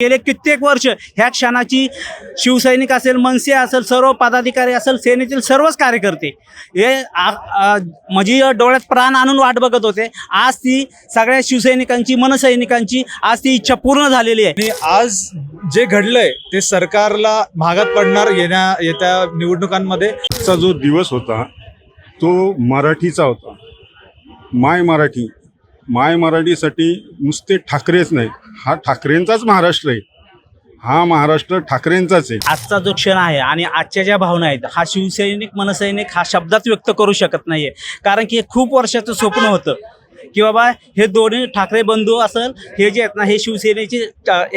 गेले कित्येक वर्ष. ह्या क्षणाची शिवसैनिक असेल मनसे असेल सर्व पदाधिकारी असेल सेनेतील सर्वच कार्यकर्ते. हे म्हणजे डोळ्यात प्राण आणून वाट बघत होते. आज ती सगळ्या शिवसैनिकांची मनसैनिकांची आज ती इच्छा पूर्ण झालेली आहे. आणि आज जे घडलंय ते सरकारला महागात पडणार येण्या येत्या निवडणुकांमध्ये? जो दिवस होता तो मराठीचा होता. माय मराठी. माय मराठीसाठी नुसते ठाकरेच नाही हा ठाकरेंचाच महाराष्ट्र आहे. हा महाराष्ट्र ठाकरेंचाच आहे. आजचा जो क्षण आहे आणि आजच्या ज्या भावना आहेत हा शिवसैनिक मनसैनिक हा शब्दात व्यक्त करू शकत नाहीये. कारण की हे खूप वर्षाचं स्वप्न होतं. की बाबा हे दोन्ही ठाकरे बंधू असेल हे जे आहेत ना हे शिवसेनेचे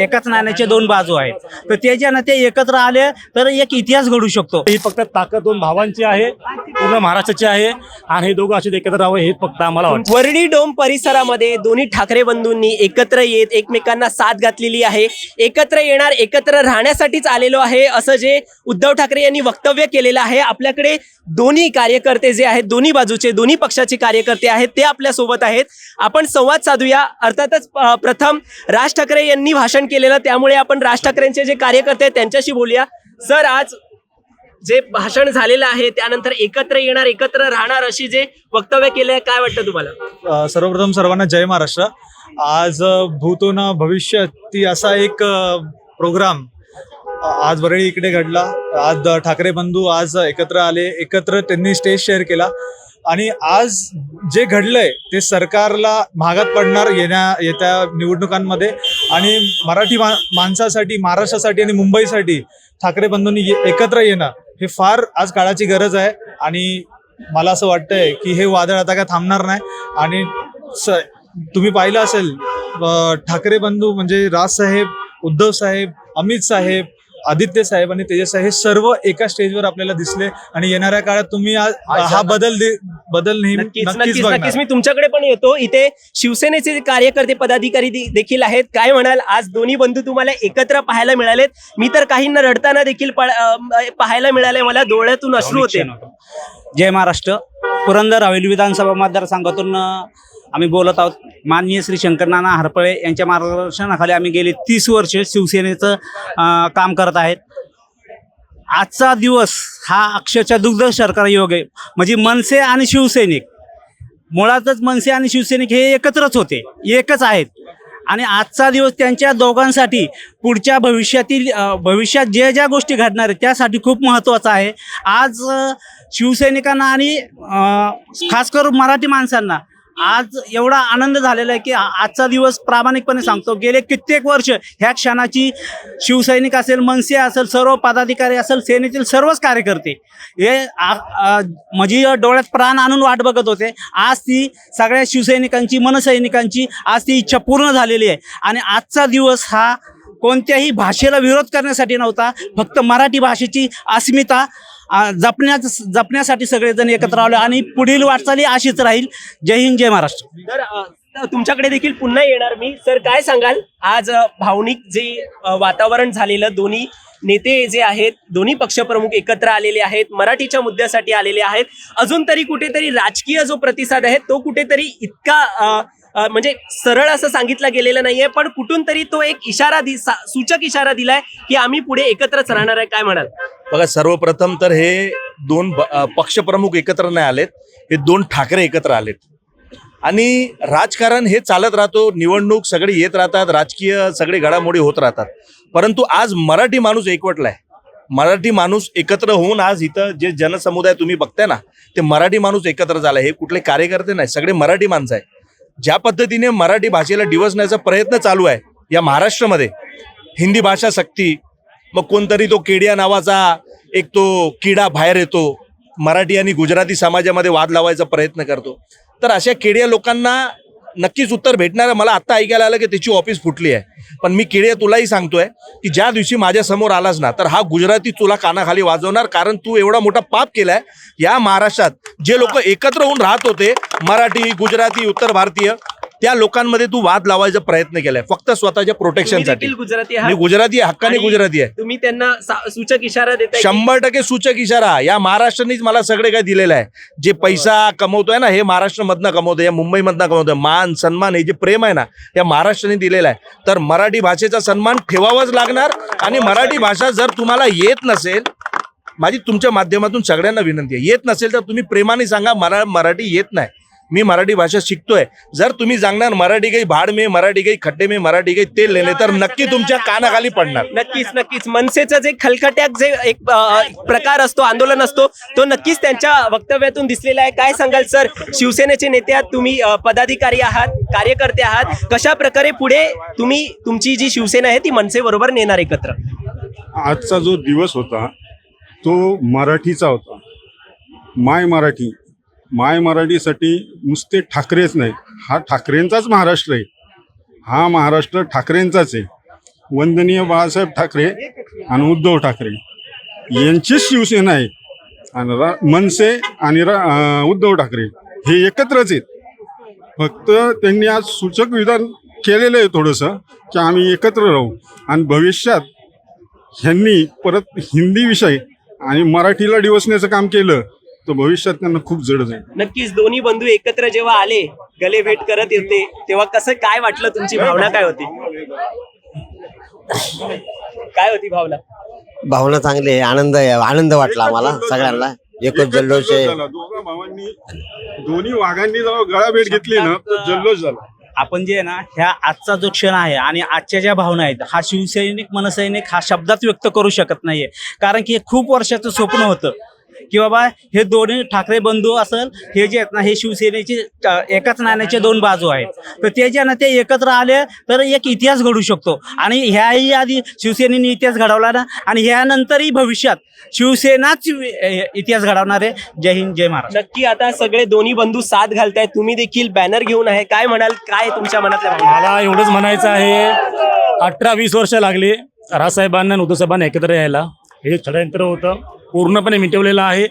एकाच नाण्याचे दोन बाजू आहेत. तर ते जे ना ते एकत्र आले तर एक इतिहास घडू शकतो. ही फक्त ताकद दोन भावांची आहे पूर्ण महाराष्ट्राची आहे आणि हे दोघं असे एकत्र राहावं हे फक्त आम्हाला वाटतं. वरळी डोम परिसरामध्ये दोन्ही ठाकरे बंधूंनी एकत्र येत एकमेकांना साथ घातलेली आहे. एकत्र येणार एकत्र राहण्यासाठीच आलेलो आहे असं जे उद्धव ठाकरे यांनी वक्तव्य केलेलं आहे. आपल्याकडे दोन्ही कार्यकर्ते जे आहेत दोन्ही बाजूचे दोन्ही पक्षाचे कार्यकर्ते आहेत ते आपल्यासोबत आहेत. आपण संवाद साधूया. अर्थातच प्रथम राज ठाकरे यांनी भाषण केलेलं त्यामुळे आपण राज ठाकरेंचे जे कार्यकर्ते आहेत त्यांच्याशी बोलूया. सर आज जे भाषण झालेलं आहे त्यानंतर एकत्र येणार एकत्र राहणार अशी जे वक्तव्य केले आहे काय वाटतं तुम्हाला? सर्वप्रथम सर्वांना जय महाराष्ट्र. आज भूतोन भूतो भविष्य ती असा एक प्रोग्राम आज वरळी इकडे घडला. आज ठाकरे बंधू आज एकत्र आले एकत्र त्यांनी स्टेज शेअर केला. आणि आज जे घडलंय ते सरकारला महागात पडणार येण्या येत्या निवडणुकांमध्ये आणि मराठी मा माणसासाठी महाराष्ट्रासाठी आणि मुंबईसाठी ठाकरे बंधूंनी ये- एकत्र येणं हे फार आज काळाची गरज आहे. आणि मला असं वाटतंय की हे वादळ आता काय थांबणार नाही. आणि स तुम्ही पाहिलं असेल ठाकरे बंधू म्हणजे राजसाहेब उद्धव साहेब अमित साहेब आदित्य साहेब आणि तेजस साहेब हे सर्व एका स्टेजवर आपल्याला दिसले. आणि येणाऱ्या काळात तुम्ही आज हा बदल दे- बदल नेहमी नक्कीच नक्कीच मी तुमच्याकडे पण येतो. इथे शिवसेनेचे जे कार्यकर्ते पदाधिकारी दे- देखील आहेत. काय म्हणाल? आज दोन्ही बंधू तुम्हाला एकत्र पाहायला मिळालेत. मी तर काहींना रडताना देखील पा- अं, पाहायला मिळाले मला डोळ्यातून अश्रू होते. जय महाराष्ट्र. पुरंदर हवेली विधानसभा मतदारसंघातून अ, आम्ही बोलत आहोत. माननीय श्री शंकरनाना हरपळे यांच्या मार्गदर्शनाखाली आम्ही गेली तीस वर्ष शिवसेनेचं अ, काम करत आहेत. आजचा दिवस हा अक्षरशः दुग्ध सरकार योग आहे. म्हणजे मनसे आणि शिवसैनिक मुळातच मनसे आणि शिवसैनिक हे एकत्रच होते एकच आहेत. आणि आजचा दिवस त्यांच्या दोघांसाठी पुढच्या भविष्यातील भविष्यात ज्या ज्या गोष्टी घडणार आहेत त्यासाठी खूप महत्त्वाचं आहे. आज शिवसैनिकांना आणि खास करून मराठी माणसांना आज एवढा आनंद झालेला आहे की आजचा दिवस प्रामाणिकपणे सांगतो. गेले कित्येक वर्ष ह्या क्षणाची शिवसैनिक असेल मनसे असेल सर्व पदाधिकारी असेल सेनेतील सर्वच कार्यकर्ते हे आ- म्हणजे डोळ्यात प्राण आणून वाट बघत होते. आज ती सगळ्या शिवसैनिकांची मनसैनिकांची आज ती इच्छा पूर्ण झालेली आहे. आणि आजचा दिवस हा कोणत्याही भाषेला विरोध करण्यासाठी नव्हता फक्त मराठी भाषेची अस्मिता जपण्या जपण्यासाठी सगळेजण एकत्र आलो आणि पुढील वाटचाली अशीच राहील. जय हिंद जय महाराष्ट्र. तर तुमच्याकडे देखील पुन्हा येणार मी. सर काय सांगाल? आज भावनिक जे वातावरण झालेलं दोन्ही नेते जे आहेत दोन्ही पक्षप्रमुख एकत्र आलेले आहेत मराठीच्या मुद्द्यासाठी आलेले आहेत अजून तरी कुठेतरी राजकीय जो प्रतिसाद आहे तो कुठेतरी इतका म्हणजे सरळ असं सांगितलं गेलेलं नाहीये पण कुठून तरी तो एक इशारा दि सूचक इशारा दिलाय की आम्ही पुढे एकत्रच राहणार आहे काय म्हणाल? बघा सर्वप्रथम तर हे दोन पक्षप्रमुख एकत्र नाही आलेत हे दोन ठाकरे एकत्र आलेत. आणि राजकारण हे चालत राहतो निवडणूक सगळे येत राहतात राजकीय सगळे घडामोडी होत राहतात. परंतु आज मराठी माणूस एकवटलाय. मराठी माणूस एकत्र होऊन आज इथं जे जनसमुदाय तुम्ही बघताय ना ते मराठी माणूस एकत्र झालाय. हे कुठले कार्यकर्ते नाही सगळे मराठी माणसं आहे ज्या पद्धतीने मराठी भाषेला डिवसण्याचा प्रयत्न चालू आहे या महाराष्ट्रामध्ये हिंदी भाषा सक्ती मग कोणतरी तो केडिया नावाचा एक तो किडा बाहेर येतो मराठी आणि गुजराती समाजामध्ये वाद लावायचा प्रयत्न करतो. तर अशा केडिया लोकांना नक्कीच उत्तर भेटणार आहे. मला आता ऐकायला आलं की त्याची ऑफिस फुटली आहे. पण मी किडे तुलाही सांगतोय की ज्या दिवशी माझ्यासमोर आलास ना तर हा गुजराती तुला कानाखाली वाजवणार. कारण तू एवढा मोठा पाप केलाय. या महाराष्ट्रात जे लोक एकत्र होऊन राहत होते मराठी गुजराती उत्तर भारतीय त्या लोकांमध्ये तू वाद लावायचा प्रयत्न केलाय. फक्त स्वतःच्या प्रोटेक्शनसाठी गुजराती मी गुजराती आहे, हक्काने गुजराती आहे. तुम्ही त्यांना सूचक इशारा देताय की- शंभर टक्के सूचक इशारा. या महाराष्ट्रानेच मला सगळे काय दिलेलं आहे. जे पैसा कमवतोय ना हे महाराष्ट्रामधनं कमवतोय या मुंबईमधनं कमवतोय. मान सन्मान हे जे प्रेम आहे ना या महाराष्ट्राने दिलेलं आहे. तर मराठी भाषेचा सन्मान ठेवावाच लागणार आणि मराठी भाषा जर तुम्हाला येत नसेल माझी तुमच्या माध्यमातून सगळ्यांना विनंती आहे येत नसेल तर तुम्ही प्रेमाने सांगा मला मराठी येत नाही. मी मराठी भाषा शिकतोय. जर तुम्ही सांगणार मराठी काही भाड में मराठी काही खड्डे में मराठी काही तेल लेले तर नक्की तुमच्या कानाखाली पडणार. नक्कीच नक्कीच. मनसेचं जे खलखट्याक जे एक प्रकार असतो आंदोलन असतो तो नक्कीच त्यांच्या वक्तव्यातून दिसलेला आहे. काय सांगाल सर? शिवसेनेचे नेते आहात तुम्ही पदाधिकारी आहात कार्यकर्ते आहात. कशा प्रकारे पुढे तुम्ही तुमची जी शिवसेना आहे ती मनसे बरोबर नेणार एकत्र? आजचा जो दिवस होता तो मराठीचा होता. माय मराठी. माय मराठीसाठी नुसते ठाकरेच नाही. हा ठाकरेंचाच महाराष्ट्र आहे. हा महाराष्ट्र ठाकरेंचाच आहे. वंदनीय बाळासाहेब ठाकरे आणि उद्धव ठाकरे यांचीच शिवसेना आहे. आणि रा मनसे आणि रा उद्धव ठाकरे हे एकत्रच आहेत. फक्त त्यांनी आज सूचक विधान केलेलं आहे थोडंसं की आम्ही एकत्र राहू. आणि भविष्यात ह्यांनी परत हिंदी विषय आणि मराठीला डिवसण्याचं काम केलं तर भविष्यात त्यांना खूप जड जाईल. नक्कीच दोन्ही बंधू एकत्र जेव्हा आले गले भेट करत येते तेव्हा कसं काय वाटलं तुमची भावना काय होती? काय होती भावना? भावना चांगली आहे आनंद आहे आनंद वाटला आम्हाला सगळ्यांना. एकच जल्लोष आहे. झाला. दोघा भावांनी दोन्ही वाघांनी जेव्हा गळाभेट घेतली ना तर जल्लोष झाला. आपण जे आहे ना ह्या आजचा जो क्षण आहे आणि आजच्या ज्या भावना आहेत हा शिवसैनिक मनसैनिक हा शब्दात व्यक्त करू शकत नाहीये. कारण की हे खूप वर्षाचं स्वप्न होतं. की बाबा हे दोन्ही ठाकरे बंधू असेल हे जे आहेत ना हे शिवसेनेचे एकाच नाण्याचे दोन बाजू आहेत. तर ते जे ना ते एकत्र आले तर एक इतिहास घडू शकतो. आणि ह्याही आधी शिवसेनेने इतिहास घडवला ना आणि ह्यानंतरही भविष्यात शिवसेनाच इतिहास घडवणार आहे. जय हिंद जय महाराष्ट्र. नक्की आता सगळे दोन्ही बंधू साथ घालतायत. तुम्ही देखील बॅनर घेऊन आहे. काय म्हणाल? काय तुमच्या मनातल्या? मला एवढंच म्हणायचं आहे अठरा वीस वर्ष लागली राजसाहेबांना आणि उद्धवसाहेबांना एकत्र यायला. हे षडयंत्र होतं. पूर्णपणे मिटवलेलं आहे.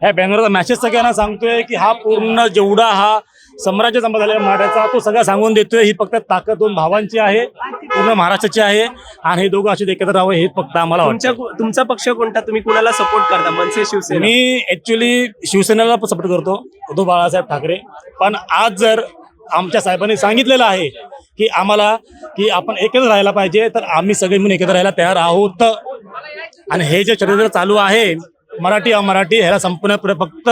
ह्या बॅनरचा मॅसेज सगळ्यांना सांगतोय की हा पूर्ण जेवढा हा साम्राज्य संपा झालेला मराठ्याचा तो सगळा सांगून देतोय. ही फक्त ताकद दोन भावांची आहे पूर्ण महाराष्ट्राची आहे. आणि हे दोघं असे एकत्र राहावं हे फक्त आम्हाला तुमच्या तुमचा पक्ष कोणता? तुम्ही कुणाला सपोर्ट करता? मनसे शिवसेना? मी ऍक्च्युली शिवसेनेला सपोर्ट करतो उद्धव बाळासाहेब ठाकरे. पण आज जर आमच्या साहेबांनी सांगितलेलं आहे की आम्हाला की आपण एकत्र राहायला पाहिजे तर आम्ही सगळे मिळून एकत्र राहायला तयार आहोत. आणि हे जे षडयंत्र चालू आहे मराठी अमराठी ह्याला संपूर्ण फक्त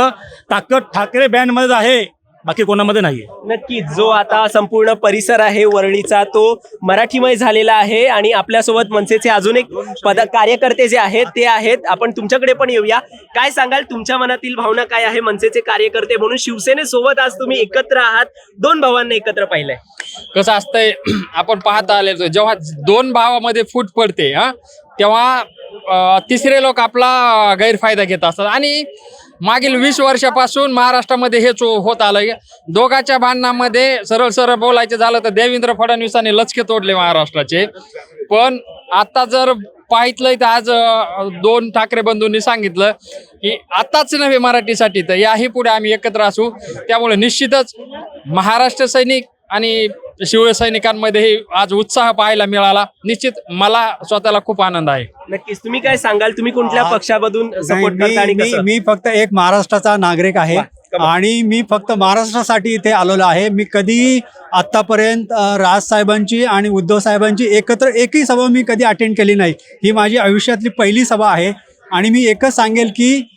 ताकद ठाकरे बँडमध्येच आहे बाकी कोणामध्ये नाहीये. नक्कीच जो आता संपूर्ण परिसर आहे वरळीचा तो मराठीमय झालेला आहे आणि आपल्यासोबत मनसेचे अजून एक पद कार्यकर्ते जे आहेत ते आहेत. आपण तुमच्याकडे पण येऊया. काय सांगाल तुमच्या मनातील भावना काय आहे मनसेचे कार्यकर्ते म्हणून? शिवसेनेसोबत आज तुम्ही एकत्र आहात दोन भावांना एकत्र पाहिलंय. कसं असतंय आपण पाहता आले जेव्हा दोन भावामध्ये फूट पडते हा तेव्हा तिसरे लोक आपला गैरफायदा घेत असतात. आणि मागील वीस वर्षापासून महाराष्ट्रामध्ये हेच चो होत आलं दोघाच्या भांडणामध्ये सरळ सरळ बोलायचं झालं तर देवेंद्र फडणवीसांनी लचके तोडले महाराष्ट्राचे. पण आता जर पाहितलंय तर आज दोन ठाकरे बंधूंनी सांगितलं की आताच नव्हे मराठीसाठी तर याही पुढे आम्ही एकत्र असू. त्यामुळे निश्चितच महाराष्ट्र सैनिक आणि शिवसैनिकांमध्ये आज उत्साह पाहायला मिळाला. निश्चित मला स्वतःला खूप आनंद आहे. नक्कीच. तुम्ही काय सांगाल? तुम्ही कुठल्या पक्षामधून सपोर्ट करता आणि मी मी- कसं? मी फक्त एक महाराष्ट्राचा नागरिक आहे वा, कमाल. आणि मी फक्त महाराष्ट्रासाठी इथे आलेलो आहे. मी कधी आतापर्यंत राज साहेबांची आणि उद्धव साहेबांची एकत्र एकही सभा मी कधी अटेंड केली नाही. ही माझी आयुष्यातली पहिली सभा आहे. आणि मी एकच सांगेल की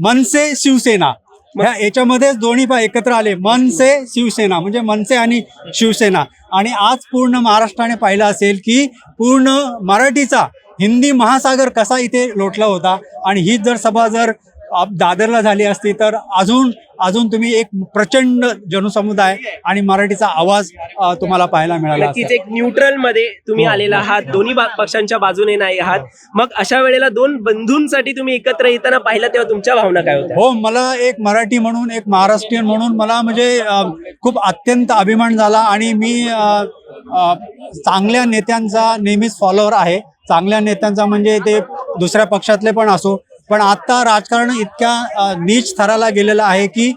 मनसे शिवसेना. ह्या याच्यामध्येच दोन्ही पा एकत्र आले. मनसे शिवसेना. म्हणजे मनसे आणि शिवसेना. आणि आज पूर्ण महाराष्ट्राने पाहिलं असेल की पूर्ण मराठीचा हिंदी महासागर कसा इथे लोटला होता. आणि हीच जर सभा जर दादरला झाली असती तर अजून अजून तुम्ही एक प्रचंड जनसमुदाय आणि मराठीचा आवाज तुम्हाला पाहायला मिळाला असता. एक न्यूट्रलमध्ये तुम्ही हो, आलेला हो, आहात. दोन्ही पक्षांच्या बाजूने नाही आहात मग अशा वेळेला दोन बंधूंसाठी तुम्ही एकत्र येताना पाहिलं तेव्हा तुमच्या भावना काय होत्या हो मला एक मराठी म्हणून एक महाराष्ट्रीयन म्हणून मला म्हणजे खूप अत्यंत अभिमान झाला आणि मी चांगल्या नेत्यांचा नेहमीच फॉलोअर आहे चांगल्या नेत्यांचा म्हणजे ते दुसऱ्या पक्षातले पण असो पण आता राजकारण इतक्या नीच थराला गेलेलं आहे की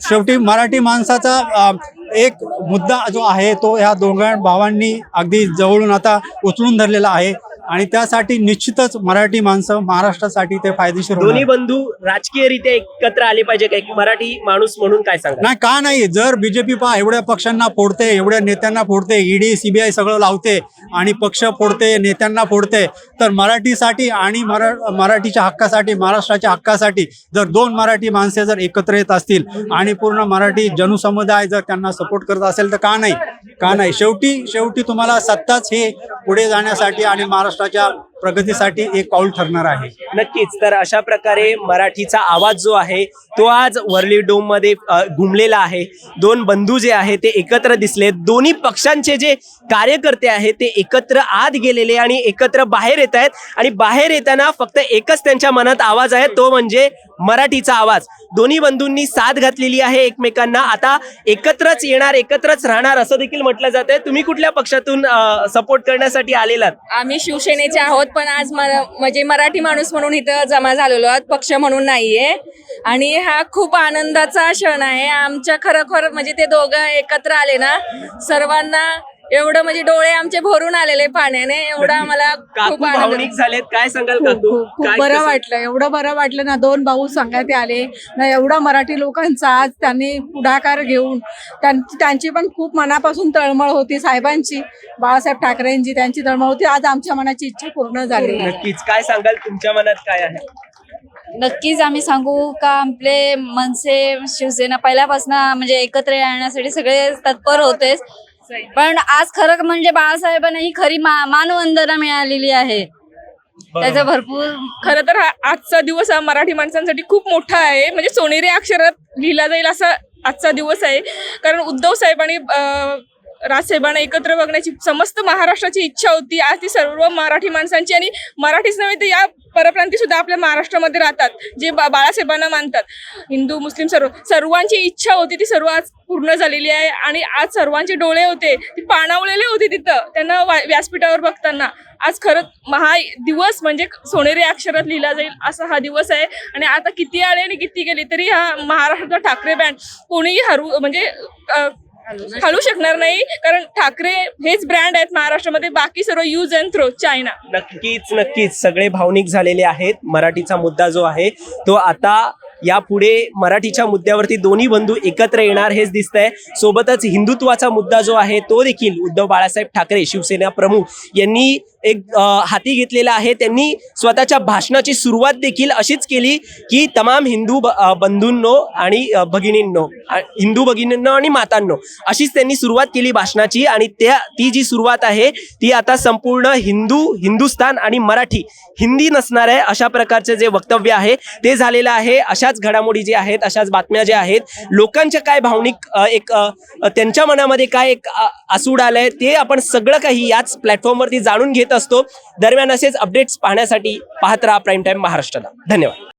शेवटी मराठी माणसाचा एक मुद्दा जो आहे तो ह्या दोघां भावांनी अगदी जवळून आता उचलून धरलेला आहे. आणि त्यासाठी निश्चितच मराठी माणसं महाराष्ट्रासाठी ते फायदेशीर. दोन्ही बंधू राजकीयरित्या एकत्र आले पाहिजे का एक मराठी माणूस म्हणून काय सांगा नाही का नाही? जर बीजेपी पा एवढ्या पक्षांना फोडते एवढ्या नेत्यांना फोडते ईडी सीबीआय सगळं लावते आणि पक्ष फोडते नेत्यांना फोडते तर मराठीसाठी आणि मरा मराठीच्या हक्कासाठी महाराष्ट्राच्या हक्कासाठी जर दोन मराठी माणसे जर एकत्र येत असतील आणि पूर्ण मराठी जनसमुदाय जर त्यांना सपोर्ट करत असेल तर का नाही? का नाही? शेवटी शेवटी तुम्हाला सत्ताच हे पुढे जाण्यासाठी आणि महाराष्ट्राच्या प्रगतीसाठी एक पाऊल ठरणार आहे. नक्कीच. तर अशा प्रकारे मराठीचा आवाज जो आहे तो आज वर्ली डोममध्ये घुमलेला आहे. दोन बंधू जे आहे ते एकत्र दिसले. दोन्ही पक्षांचे जे कार्यकर्ते आहेत ते एकत्र आत गेलेले आणि एकत्र बाहेर येत आहेत. आणि बाहेर येताना फक्त एकच त्यांच्या मनात आवाज आहे तो म्हणजे मराठीचा आवाज. दोन्ही बंधूंनी साथ घातलेली आहे एकमेकांना. आता एकत्रच येणार एकत्रच राहणार असं देखील म्हटलं जात आहे तुम्ही कुठल्या पक्षातून सपोर्ट करण्यासाठी आलेलात? आम्ही शिवसेनेचे आहोत. पण आज मला म्हणजे मराठी माणूस म्हणून इथं जमा झालेलो आहोत पक्ष म्हणून नाहीये. आणि हा खूप आनंदाचा क्षण आहे. आमच्या खरोखर म्हणजे ते दोघं एकत्र आले ना सर्वांना एवढं म्हणजे डोळे आमचे भरून आलेले पाण्याने. एवढं आम्हाला खूप आनंद. भावनिक झालेत. काय सांगाल खूप काकू? खूप खूप काय बरं कसं- वाटलं. एवढं बरं वाटलं ना दोन भाऊ सांगण्यात आले. ना एवढा मराठी लोकांचा आज त्यांनी पुढाकार घेऊन त्यां- त्यांची पण खूप मनापासून तळमळ होती साहेबांची. बाळासाहेब ठाकरेंची त्यांची तळमळ होती. आज आमच्या मनाची इच्छा पूर्ण झाली. नक्कीच. काय सांगाल? तुमच्या मनात काय आहे? नक्कीच आम्ही सांगू का आपले मनसे शिवसेना पहिल्यापासून म्हणजे एकत्र येण्यासाठी सगळे तत्पर होतेच. पण आज खरं म्हणजे बाळासाहेबांना ही खरी मा- मानवंदना मिळालेली आहे. त्याचा भरपूर खरं तर हा आजचा दिवस हा मराठी माणसांसाठी खूप मोठा आहे. म्हणजे सोनेरी अक्षरात लिहिला जाईल असा आजचा दिवस आहे. कारण उद्धव साहेबांनी अं, राजसाहेबांना एकत्र बघण्याची समस्त महाराष्ट्राची इच्छा होती. आज ती सर्व मराठी माणसांची आणि मराठीच नव्हे तर या परप्रांती सुद्धा आपल्या महाराष्ट्रामध्ये राहतात जे बा बाळासाहेबांना मानतात. हिंदू मुस्लिम सर्व सर्वांची इच्छा होती ती सर्व आज पूर्ण झालेली आहे आणि आज सर्वांचे डोळे होते ती पाणावलेले होते तिथं त्यांना व्यासपीठावर बघताना. आज खरंच महा दिवस म्हणजे सोनेरी अक्षरात लिहिला जाईल असा हा दिवस आहे आणि आता किती आले आणि किती गेले तरी हा महाराष्ट्राचा ठाकरे बँड कोणीही हरू म्हणजे हलू शकणार नाही कारण ठाकरे हेच ब्रँड आहेत महाराष्ट्रामध्ये बाकी सर्व यूज अँड थ्रो चायना नक्कीच नक्कीच. सगळे भावनिक झालेले आहेत. मराठीचा मुद्दा जो आहे तो आता यापुढे मराठीच्या मुद्द्यावरती दोन्ही बंधू एकत्र येणार हेच दिसतंय. सोबतच हिंदुत्वाचा मुद्दा जो आहे तो देखील उद्धव बाळासाहेब ठाकरे शिवसेना प्रमुख यांनी एक हाती घेतलेला आहे. त्यांनी स्वतःच्या भाषणाची सुरुवात देखील अशीच केली की तमाम हिंदू ब- बंधूंनो आणि भगिनींनो हिंदू भगिनींनो आणि मातांनो अशीच त्यांनी सुरुवात केली भाषणाची आणि त्या ती जी सुरुवात आहे ती आता संपूर्ण हिंदू हिंदुस्तान आणि मराठी हिंदी नसणार आहे अशा प्रकारचे जे वक्तव्य आहे ते झालेलं आहे. अशाच घडामोडी जे आहेत अशाच बातम्या ज्या आहेत लोकांच्या काय भावनिक एक त्यांच्या मनामध्ये काय एक आसूड आलंय ते आपण सगळं काही याच प्लॅटफॉर्मवरती जाणून घेत असतो. दरम्यान असेच अपडेट्स पाहण्यासाठी पाहत राहा प्राईम टाइम महाराष्ट्राला. धन्यवाद.